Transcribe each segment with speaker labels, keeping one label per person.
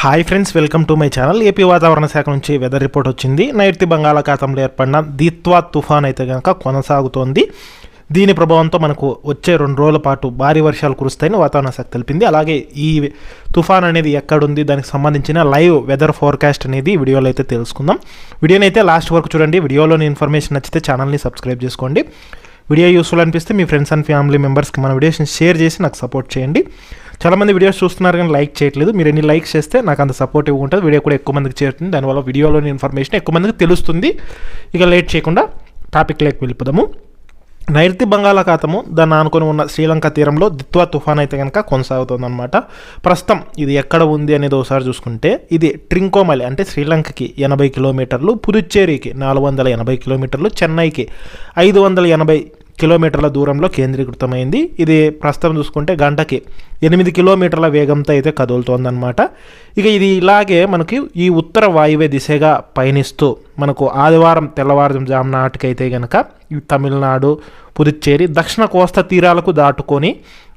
Speaker 1: Hi friends welcome to my channel AP వాతావరణ శాఖ నుంచి వెదర్ రిపోర్ట్ వచ్చింది. నైరుతి బంగాళాఖాతంలో ఏర్పడిన దీత్వా తుఫాన్ అయితే కనుక కొనసాగుతోంది. దీని ప్రభావంతో మనకు వచ్చే రెండు రోజుల పాటు భారీ వర్షాలు కురుస్తాయని వాతావరణ శాఖ తెలిపింది. అలాగే ఈ తుఫాన్ అనేది ఎక్కడుంది దానికి సంబంధించిన లైవ్ వెదర్ ఫోర్కాస్ట్ అనేది వీడియోలో అయితే తెలుసుకుందాం. వీడియోని అయితే లాస్ట్ వరకు చూడండి. వీడియోలోని ఇన్ఫర్మేషన్ నచ్చితే ఛానల్ని సబ్స్క్రైబ్ చేసుకోండి. వీడియో యూస్ఫుల్ అనిపిస్తే మీ ఫ్రెండ్స్ అండ్ ఫ్యామిలీ మెంబర్స్కి మన వీడియోస్ని షేర్ చేసి నాకు సపోర్ట్ చేయండి. చాలామంది వీడియోస్ చూస్తున్నారు కానీ లైక్ చేయట్లేదు. మీరు ఎన్ని లైక్స్ చేస్తే నాకు అంత సపోర్టివ్ ఉంటుంది వీడియో కూడా ఎక్కువ మందికి చేరుతుంది. దానివల్ల వీడియోలోని ఇన్ఫర్మేషన్ ఎక్కువ మందికి తెలుస్తుంది. ఇక లేట్ చేయకుండా టాపిక్ లేక వెళ్ళిపోదాము. నైరుతి బంగాళాఖాతము దాన్ని ఆనుకొని ఉన్న శ్రీలంక తీరంలో దిత్వా తుఫాన్ అయితే కనుక కొనసాగుతుందన్నమాట. ప్రస్తుతం ఇది ఎక్కడ ఉంది అనేది ఒకసారి చూసుకుంటే ఇది ట్రింకోమలి అంటే శ్రీలంకకి ఎనభై కిలోమీటర్లు పుదుచ్చేరికి నాలుగు వందల ఎనభై కిలోమీటర్లు చెన్నైకి ఐదు వందల ఎనభై కిలోమీటర్ల దూరంలో కేంద్రీకృతమైంది. ఇది ప్రస్తుతం చూసుకుంటే గంటకి ఎనిమిది కిలోమీటర్ల వేగంతో అయితే కదులుతోందన్నమాట. ఇక ఇది ఇలాగే మనకి ఈ ఉత్తర వాయువ్య దిశగా పయనిస్తూ మనకు ఆదివారం తెల్లవారు నాటికైతే కనుక తమిళనాడు పుదుచ్చేరి దక్షిణ కోస్తా తీరాలకు దాటుకొని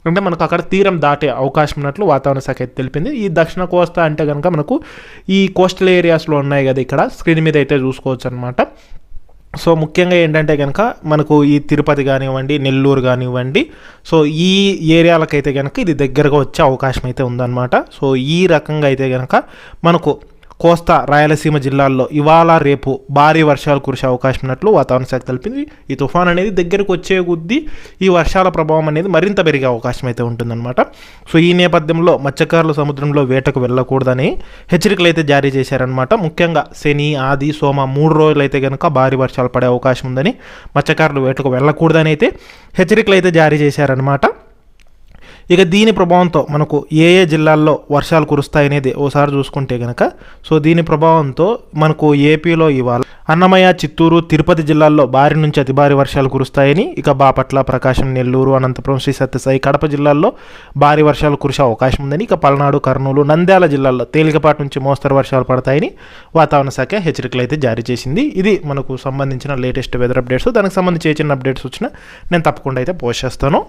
Speaker 1: అంటే మనకు అక్కడ తీరం దాటే అవకాశం ఉన్నట్లు వాతావరణ శాఖ అయితే తెలిపింది. ఈ దక్షిణ కోస్తా అంటే కనుక మనకు ఈ కోస్టల్ ఏరియాస్లో ఉన్నాయి కదా ఇక్కడ. స్క్రీన్ మీద అయితే చూసుకోవచ్చు అనమాట సో ముఖ్యంగా ఏంటంటే కనుక మనకు ఈ తిరుపతి కానివ్వండి నెల్లూరు కానివ్వండి సో ఈ ఏరియాలకైతే కనుక ఇది దగ్గరగా వచ్చే అవకాశం అయితే ఉందన్నమాట. సో ఈ రకంగా అయితే కనుక మనకు కోస్తా రాయలసీమ జిల్లాల్లో ఇవాళ రేపు భారీ వర్షాలు కురిసే అవకాశం ఉన్నట్లు వాతావరణ శాఖ తెలిపింది. ఈ తుఫాన్ అనేది దగ్గరకు వచ్చే కొద్దీ ఈ వర్షాల ప్రభావం అనేది మరింత పెరిగే అవకాశం అయితే ఉంటుందన్నమాట. సో ఈ నేపథ్యంలో మత్స్యకారులు సముద్రంలో వేటకు వెళ్ళకూడదని హెచ్చరికలు అయితే జారీ చేశారనమాట ముఖ్యంగా శని ఆది సోమ మూడు రోజులు అయితే కనుక భారీ వర్షాలు పడే అవకాశం ఉందని మత్స్యకారులు వేటకు వెళ్ళకూడదని అయితే హెచ్చరికలు అయితే జారీ చేశారనమాట ఇక దీని ప్రభావంతో మనకు ఏ ఏ జిల్లాల్లో వర్షాలు కురుస్తాయనేది ఓసారి చూసుకుంటే కనుక సో దీని ప్రభావంతో మనకు ఏపీలో ఇవాళ అన్నమయ్య చిత్తూరు తిరుపతి జిల్లాల్లో భారీ నుంచి అతి భారీ వర్షాలు కురుస్తాయని ఇక బాపట్ల ప్రకాశం నెల్లూరు అనంతపురం శ్రీ సత్యసాయి కడప జిల్లాల్లో భారీ వర్షాలు కురిసే అవకాశం ఉందని ఇక పల్నాడు కర్నూలు నంద్యాల జిల్లాల్లో తేలికపాటి నుంచి మోస్తరు వర్షాలు పడతాయని వాతావరణ శాఖ హెచ్చరికలు అయితే జారీ చేసింది. ఇది మనకు సంబంధించిన లేటెస్ట్ వెదర్ అప్డేట్స్ దానికి సంబంధించి ఏ చిన్న అప్డేట్స్ వచ్చినా నేను తప్పకుండా అయితే పోస్ట్ చేస్తాను.